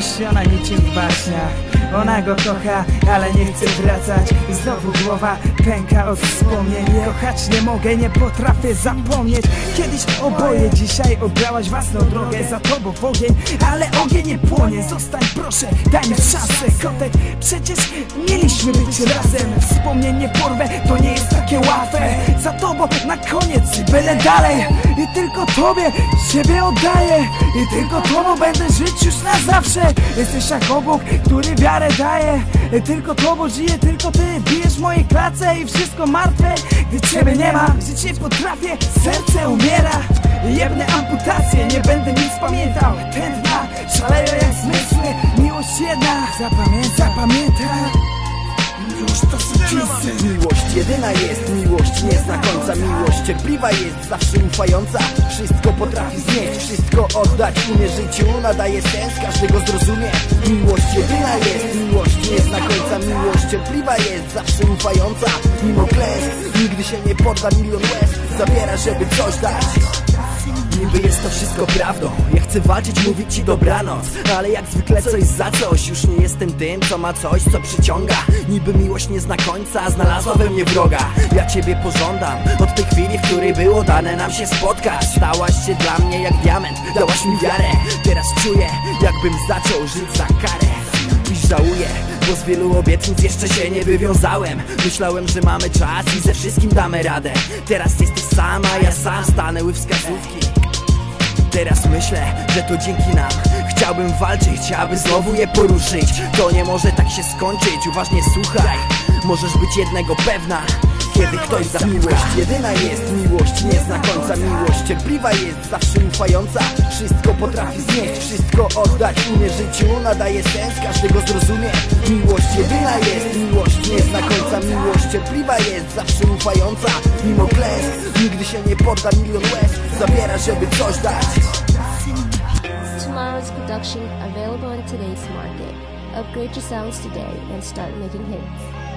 uniesiona niczym w baśniach. Ona go kocha, ale nie chce wracać. Znowu głowa pęka od wspomnień. Kochać nie mogę, nie potrafię zapomnieć. Kiedyś oboje, dzisiaj obrałaś własną drogę. Za tobą w ogień, ale ogień nie płonie. Zostań proszę, daj mi szansę. Kotek, przecież mieliśmy być razem. Wspomnień nie porwę, to nie jest takie łatwe Za tobą na koniec, byle dalej. I tylko tobie siebie oddaję. I tylko tobą będę żyć już na zawsze. Jesteś jak obok, który wiarę daje. I Tylko tobą żyję, tylko ty bijesz w mojej klatce I wszystko martwe, gdy ciebie nie ma Żyć nie potrafię, serce umiera. Jebne amputacje, nie będę nic pamiętał. Tętna, szaleją jak zmysły. Miłość jedna, zapamiętaj, zapamiętaj Miłość to sukinsy Miłość jedyna jest, miłość nie zna końca. Miłość cierpliwa jest, zawsze ufająca. Wszystko potrafi znieść, wszystko oddać Umie życiu, nadaje sens, każdy go zrozumie. Miłość jedyna jest, miłość nie zna końca. Miłość cierpliwa jest, zawsze ufająca. Mimo klęsk, nigdy się nie podda. Milion łez zabiera, żeby coś dać jest to wszystko prawdą. Ja chcę walczyć, mówić ci dobranoc. Ale jak zwykle coś za coś. Już nie jestem tym, co ma coś, co przyciąga. Niby miłość nie zna końca Znalazła we mnie wroga. Ja ciebie pożądam Od tej chwili, w której było dane nam się spotkać. Stałaś się dla mnie jak diament Dałaś mi wiarę. Teraz czuję, jakbym zaczął żyć za karę. I żałuję, bo z wielu obietnic jeszcze się nie wywiązałem. Myślałem, że mamy czas i ze wszystkim damy radę. Teraz jesteś sama, ja sam stanęły wskazówki Teraz myślę, że to dzięki nam. Chciałbym walczyć, aby znowu je poruszyć. To nie może tak się skończyć, uważnie słuchaj Możesz być jednego pewna kiedy ktoś za miłość jedyna jest Miłość nie zna końca Miłość. Cierpliwa jest, zawsze ufająca. Wszystko potrafi znieść, wszystko oddać. Umie życiu, nadaje sens, każdy go zrozumie. Miłość jedyna jest, miłość nie zna końca Miłość. Cierpliwa jest, zawsze ufająca. Mimo klęsk, nigdy się nie podda Milion łez. Zabiera, żeby coś dać. Tomorrow's production available in today's market. Upgrade your sounds today and start making hits.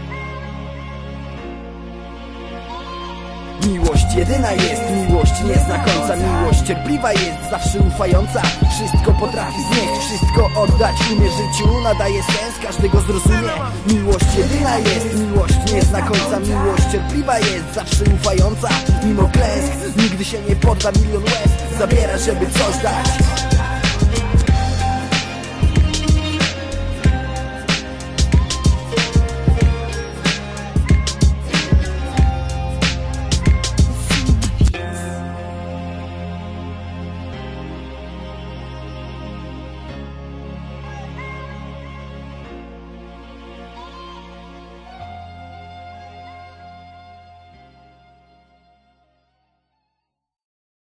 Miłość jedyna jest, miłość nie zna końca. Miłość cierpliwa jest, zawsze ufająca. Wszystko potrafi znieść, wszystko oddać Umie życiu, nadaje sens, każdy go zrozumie. Miłość jedyna jest, miłość nie zna końca. Miłość cierpliwa jest, zawsze ufająca. Mimo klęsk, nigdy się nie podda. Milion łez zabiera, żeby coś dać